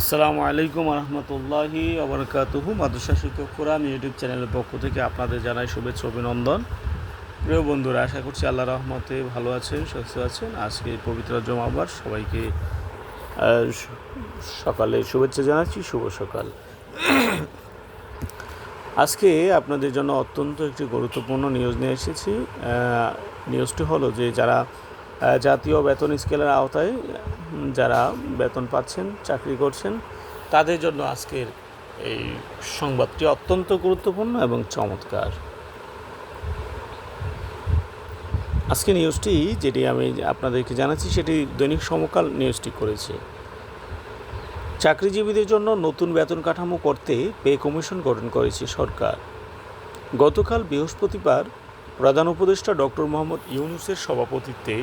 আসসালামু আলাইকুম রহমতুল্লাহি আবরকাতুহু, মাদ্রাসা শিক্ষক কোরআন ইউটিউব চ্যানেলের পক্ষ থেকে আপনাদের জানাই শুভেচ্ছা অভিনন্দন। প্রিয় বন্ধুরা, আশা করছি আল্লাহ রহমতে ভালো আছেন, সুস্থ আছেন। আজকে পবিত্র জমাবার সবাইকে সকালে শুভেচ্ছা জানাচ্ছি, শুভ সকাল। আজকে আপনাদের জন্য অত্যন্ত একটি গুরুত্বপূর্ণ নিউজ নিয়ে এসেছি। নিউজটি হলো যে যারা জাতীয় বেতন স্কেলের আওতায় যারা বেতন পাচ্ছেন, চাকরি করছেন, তাদের জন্য আজকের এই সংবাদটি অত্যন্ত গুরুত্বপূর্ণ এবং চমৎকার। আজকে নিউজটি যেটি আমি আপনাদেরকে জানাচ্ছি, সেটি দৈনিক সমকাল নিউজটি করেছে। চাকরিজীবীদের জন্য নতুন বেতন কাঠামো করতে পে কমিশন গঠন করেছে সরকার। গতকাল বৃহস্পতিবার প্রধান উপদেষ্টা ডক্টর মোহাম্মদ ইউনুসের সভাপতিত্বে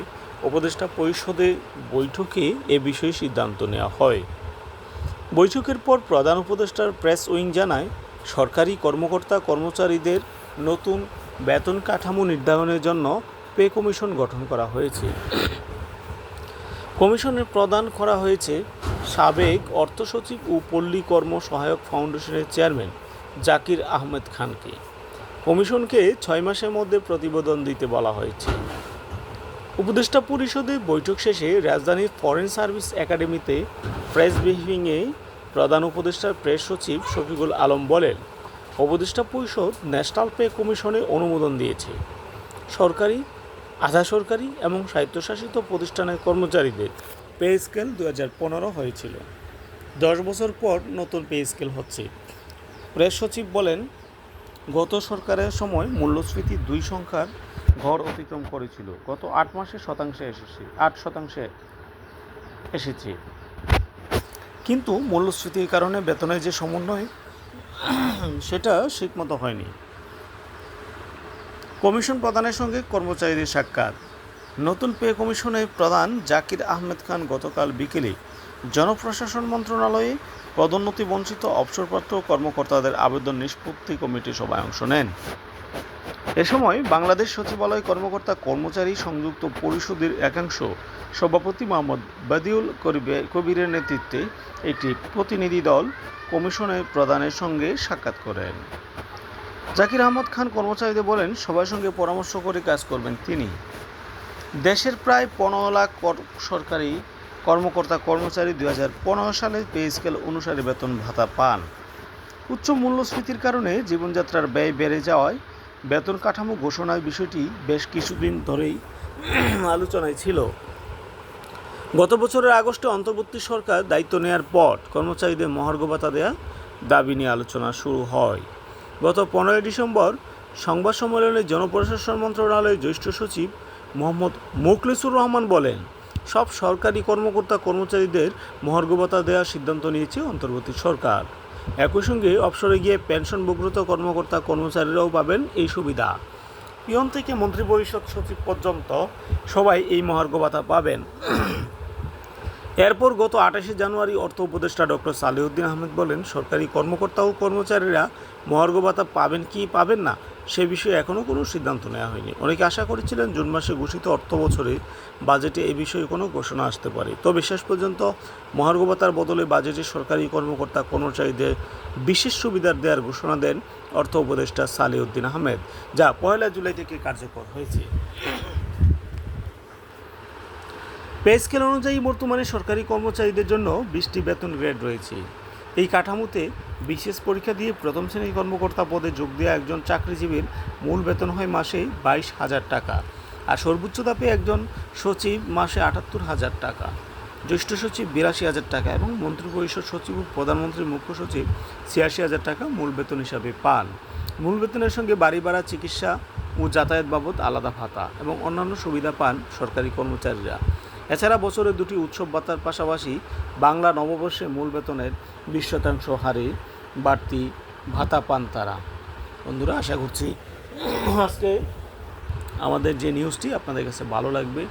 উপদেষ্টা পরিষদে বৈঠকে এ বিষয়ে সিদ্ধান্ত নেওয়া হয়। বৈঠকের পর প্রধান উপদেষ্টার প্রেস উইং জানায়, সরকারি কর্মকর্তা কর্মচারীদের নতুন বেতন কাঠামো নির্ধারণের জন্য পে কমিশন গঠন করা হয়েছে। কমিশনের প্রদান করা হয়েছে সাবেক অর্থ সচিব ও পল্লী কর্ম সহায়ক ফাউন্ডেশনের চেয়ারম্যান জাকির আহমেদ খানকে। কমিশনকে ছয় মাসের মধ্যে প্রতিবেদন দিতে বলা হয়েছে। উপদেষ্টা পরিষদে বৈঠক শেষে রাজধানীর ফরেন সার্ভিস একাডেমিতে প্রেস ব্রিফিংয়ে প্রধান উপদেষ্টার প্রেস সচিব শফিকুল আলম বলেন, উপদেষ্টা পরিষদ ন্যাশনাল পে কমিশনে অনুমোদন দিয়েছে। সরকারি, আধা সরকারি এবং স্বায়ত্তশাসিত প্রতিষ্ঠানের কর্মচারীদের পে স্কেল দু হাজার পনেরো হয়েছিল। দশ বছর পর নতুন পে স্কেল হচ্ছে। প্রেস সচিব বলেন গত সরকারের সময় মূল্যস্ফীতি দুই সংখ্যার ঘর অতিক্রম করেছিল। গত আট মাসে শতাংশে এসেছে, আট শতাংশে এসেছে। কিন্তু মূল্যস্ফীতির কারণে বেতনের যে সমন্বয়, সেটা ঠিকমতো হয়নি। কমিশন প্রধানের সঙ্গে কর্মচারীদের সাক্ষাৎ। নতুন পে কমিশনের প্রধান জাকির আহমেদ খান গতকাল বিকেলে জনপ্রশাসন মন্ত্রণালয়ে পদোন্নতি বঞ্চিত অবসরপ্রাপ্ত কর্মকর্তাদের আবেদন নিষ্পত্তি কমিটি সভায় অংশ নেন। এ সময় বাংলাদেশ সচিবালয় কর্মকর্তা কর্মচারী সংযুক্ত পরিষদের একাংশ সভাপতি মোহাম্মদ বাদিউল কবিরের নেতৃত্বে একটি প্রতিনিধি দল কমিশনের প্রধানের সঙ্গে সাক্ষাৎ করেন। জাকির আহমদ খান কর্মচারীদের বলেন, সবার সঙ্গে পরামর্শ করে কাজ করবেন তিনি। দেশের প্রায় পনেরো লাখ কর- সরকারি কর্মকর্তা কর্মচারী দুই হাজার পনেরো সালে পে স্কেল অনুসারে বেতন ভাতা পান। উচ্চ মূল্যস্ফীতির কারণে জীবনযাত্রার ব্যয় বেড়ে যাওয়ায় বেতন কাঠামো ঘোষণার বিষয়টি বেশ কিছুদিন ধরেই আলোচনায় ছিল। গত বছরের আগস্টে অন্তর্বর্তী সরকার দায়িত্ব নেওয়ার পর কর্মচারীদের মহার্ঘ ভাতা দেওয়া দাবি নিয়ে আলোচনা শুরু হয়। গত পনেরোই ডিসেম্বর সংবাদ সম্মেলনে জনপ্রশাসন মন্ত্রণালয়ের জ্যেষ্ঠ সচিব মোহাম্মদ মুখলিসুর রহমান বলেন সব সরকারি কর্মকর্তা কর্মচারীদের মহার্ঘ ভাতা দেওয়ার সিদ্ধান্ত নিয়েছে অন্তর্বর্তী সরকার। একই সঙ্গে অবসরে গিয়ে পেনশনভুক্ত কর্মকর্তা কর্মচারীরাও পাবেন এই সুবিধা। পিয়ন থেকে মন্ত্রিপরিষদ সচিব পর্যন্ত সবাই এই মহার্ঘ ভাতা পাবেন। এরপর গত আঠাশে জানুয়ারি অর্থ উপদেষ্টা ডক্টর সালেউদ্দিন আহমেদ বলেন, সরকারি কর্মকর্তা ও কর্মচারীরা মহার্ঘ ভাতা পাবেন কি পাবেন না সে বিষয়ে এখনও কোনো সিদ্ধান্ত নেওয়া হয়নি। অনেকে আশা করেছিলেন জুন মাসে ঘোষিত অর্থ বছরে বাজেটে এই বিষয়ে কোনো ঘোষণা আসতে পারে। তবে শেষ পর্যন্ত মহার্ঘ ভাতার বদলে বাজেটে সরকারি কর্মকর্তা কর্মচারীদের বিশেষ সুবিধা দেওয়ার ঘোষণা দেন অর্থ উপদেষ্টা সালেউদ্দিন আহমেদ, যা পয়লা জুলাই থেকে কার্যকর হয়েছে। পে স্কেল অনুযায়ী বর্তমানে সরকারি কর্মচারীদের জন্য বিশটি বেতন গ্রেড রয়েছে। এই কাঠামোতে বিশেষ পরীক্ষা দিয়ে প্রথম শ্রেণির কর্মকর্তা পদে যোগ দেওয়া একজন চাকরিজীবীর মূল বেতন হয় মাসে বাইশ হাজার টাকা আর সর্বোচ্চ দাপে একজন সচিব মাসে আটাত্তর হাজার টাকা। জ্যেষ্ঠ সচিব বিরাশি হাজার টাকা এবং মন্ত্রিপরিষদ সচিব ও প্রধানমন্ত্রীর মুখ্য সচিব ছিয়াশি হাজার টাকা মূল বেতন হিসাবে পান। মূল বেতনের সঙ্গে বাড়ি ভাড়া, চিকিৎসা ও যাতায়াত বাবদ আলাদা ভাতা এবং অন্যান্য সুবিধা পান সরকারি কর্মচারীরা। এছাড়া বছরে দুটি উৎসব ভাতার পাশাপাশি বাংলা নববর্ষে মূল বেতনের বিশ শতাংশ হারে বাড়তি ভাতা পান তারা। বন্ধুরা, আশা করছি আজকে আমাদের যে নিউজটি আপনাদের কাছে ভালো লাগবে।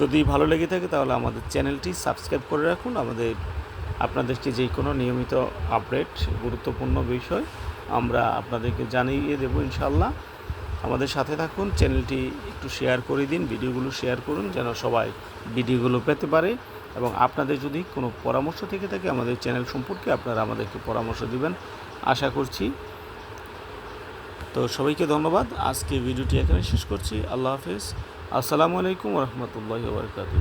যদি ভালো লেগে থাকে তাহলে আমাদের চ্যানেলটি সাবস্ক্রাইব করে রাখুন। আমাদের আপনাদেরকে যে কোনো নিয়মিত আপডেট গুরুত্বপূর্ণ বিষয় আমরা আপনাদেরকে জানিয়ে দেবো ইনশাল্লাহ আমাদের সাথে থাকুন, চ্যানেলটি একটু শেয়ার করে দিন, ভিডিওগুলো শেয়ার করুন, যেন সবাই ভিডিওগুলো পেতে পারে। এবং আপনাদের যদি কোনো পরামর্শ থেকে থাকে, আমাদের চ্যানেল সম্পর্কে আপনারা আমাদেরকে পরামর্শ দিবেন, আশা করছি। তো সবাইকে ধন্যবাদ। আজকে ভিডিওটি এখানে শেষ করছি। আল্লাহ হাফেজ। আসসালামু আলাইকুম রহমতুল্লাহ বারকাতুহ।